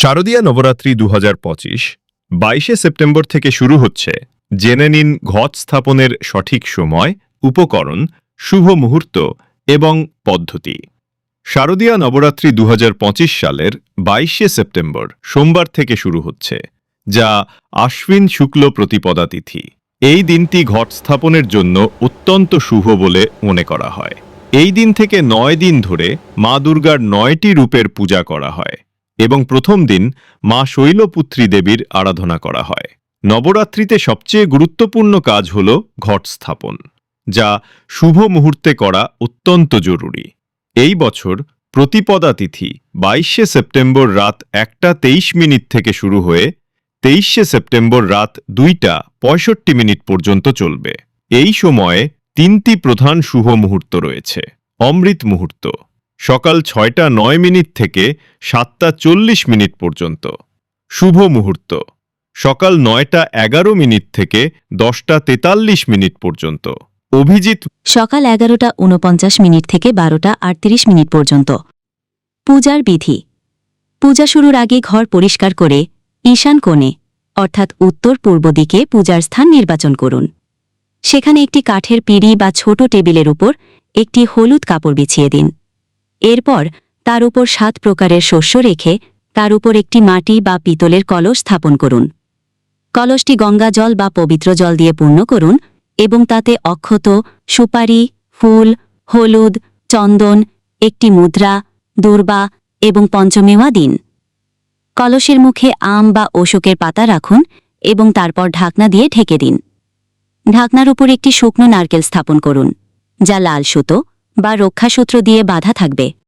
শারদীয়া নবরাত্রি দু হাজার পঁচিশ বাইশে সেপ্টেম্বর থেকে শুরু হচ্ছে। জেনে নিন ঘট স্থাপনের সঠিক সময়, উপকরণ, শুভ মুহূর্ত এবং পদ্ধতি। শারদীয়া নবরাত্রি দুহাজার পঁচিশ সালের বাইশে সেপ্টেম্বর সোমবার থেকে শুরু হচ্ছে, যা আশ্বিন শুক্ল প্রতিপদা তিথি এই দিনটি ঘট স্থাপনের জন্য অত্যন্ত শুভ বলে মনে করা হয়। এই দিন থেকে নয় দিন ধরে মা দুর্গার নয়টি রূপের পূজা করা হয়। এবং প্রথম দিন মা শৈলপুত্রী দেবীর আরাধনা করা হয়। নবরাত্রিতে সবচেয়ে গুরুত্বপূর্ণ কাজ হল ঘট স্থাপন, যা শুভ মুহূর্তে করা অত্যন্ত জরুরি। এই বছর প্রতিপদা তিথি বাইশে সেপ্টেম্বর রাত একটা তেইশ মিনিট থেকে শুরু হয়ে তেইশে সেপ্টেম্বর রাত দুইটা পঁয়ষট্টি মিনিট পর্যন্ত চলবে। এই সময়ে তিনটি প্রধান শুভ মুহূর্ত রয়েছে, অমৃত মুহূর্ত। সকাল ছয়টা নয় মিনিট থেকে সাতটা চল্লিশ মিনিট পর্যন্ত। শুভ মুহূর্ত। সকাল নয়টা এগারো মিনিট থেকে দশটা তেতাল্লিশ মিনিট পর্যন্ত। অভিজিৎ সকাল এগারোটা ঊনপঞ্চাশ মিনিট থেকে বারোটা আটত্রিশ মিনিট পর্যন্ত। পূজার বিধি। পূজা শুরুর আগে ঘর পরিষ্কার করে ঈশান কোণে, অর্থাৎ উত্তর পূর্ব দিকে পূজার স্থান নির্বাচন করুন। সেখানে একটি কাঠের পিঁড়ি বা ছোট টেবিলের উপর একটি হলুদ কাপড় বিছিয়ে দিন। এরপর তার উপর সাত প্রকারের শস্য রেখে তার উপর একটি মাটি বা পিতলের কলস স্থাপন করুন। কলসটি গঙ্গা জল বা পবিত্র জল দিয়ে পূর্ণ করুন এবং তাতে অক্ষত, সুপারি, ফুল, হলুদ, চন্দন, একটি মুদ্রা, দূর্বা এবং পঞ্চমেওয়া দিন। কলসের মুখে আম বা অশোকের পাতা রাখুন এবং তারপর ঢাকনা দিয়ে ঢেকে দিন। ঢাকনার উপর একটি শুকনো নারকেল স্থাপন করুন, যা লাল সুতো বা রক্ষাসূত্র দিয়ে বাধা থাকবে।